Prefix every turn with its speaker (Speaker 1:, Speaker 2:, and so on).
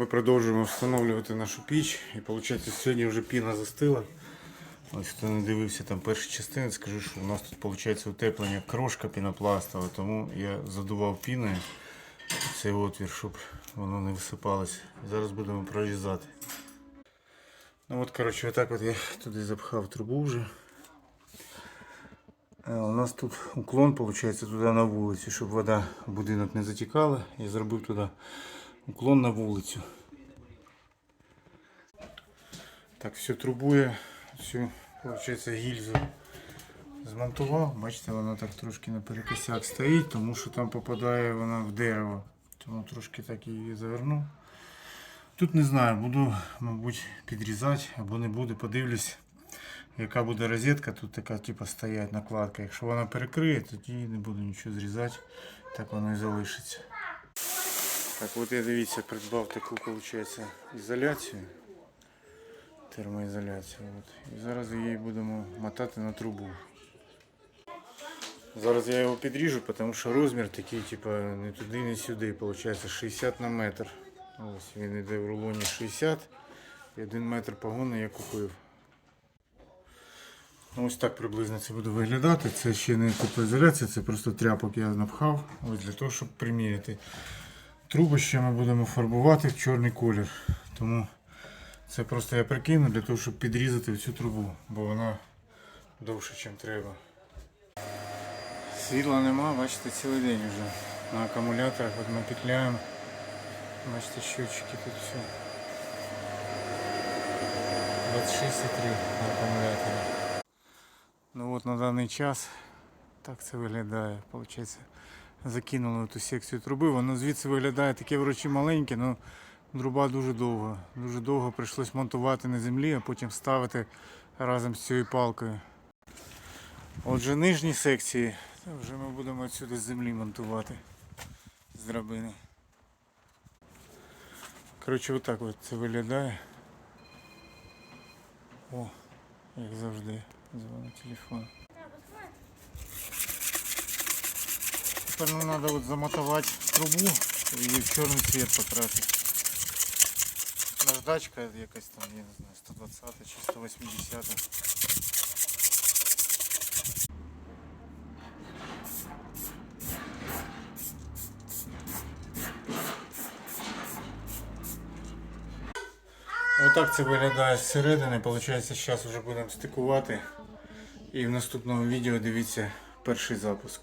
Speaker 1: Ми продовжуємо встановлювати нашу піч і виходить сьогодні вже піна застила. Ось хто не дивився там перші частини, скажу, що у нас тут виходить утеплення крошка пінопластова, тому я задував піною цей отвір, щоб воно не висипалося. Зараз будемо прорізати. Ну от, коротше, отак от я туди запхав трубу вже. Е, У нас тут уклон, виходить, туди на вулицю, щоб вода в будинок не затікала. Я зробив туди уклон на вулицю. Так, всю трубу я, всю, виходить, гільзу змонтував. Бачите, вона так трошки наперекосяк стоїть, тому що там попадає вона в дерево. Тому трошки так її заверну. Тут не знаю, буду, мабуть, підрізати або не буду, подивлюсь, яка буде розетка. Тут така типу стоять накладка. Якщо вона перекриє, тоді не буду нічого зрізати. Так воно і залишиться. Так, от я дивіться, придбав таку, виходить, ізоляцію. Термоізоляцію. От. І зараз її будемо мотати на трубу. Зараз я його підріжу, тому що розмір такий, типу, не туди, не сюди. Виходить 60 на метр. Ось він йде в рулоні 60 і 1 метр погони я купив. Ну, Ось так приблизно це буде виглядати. Це ще не теплоізоляція, це просто тряпок я напхав ось для того, щоб приміряти. Труби ще ми будемо фарбувати в чорний колір. Тому це просто я прикину для того, щоб підрізати цю трубу, бо вона довше, ніж треба. Світла нема, бачите, цілий день вже. На акумуляторах от ми петляємо. Бачите, щотчики тут все. 26,3 на акумуляторі. Ну от на даний час так це виглядає. Получається, закинули ту секцію труби. Воно звідси виглядає таке вручі маленьке, але труба дуже довга. Дуже довго прийшлось монтувати на землі, а потім ставити разом з цією палкою. Отже, нижні секції вже ми будемо відсюди з землі монтувати з драбини. Коротше, отак от це виглядає. О, як завжди, дзвонить телефон. Тепер нам треба от замотувати трубу її в чорний цвет покрасити. Наждачка якась там, я не знаю, 120 чи 180. Отак це виглядає зсередини. Получається, зараз вже будемо стикувати. І в наступному відео дивіться перший запуск.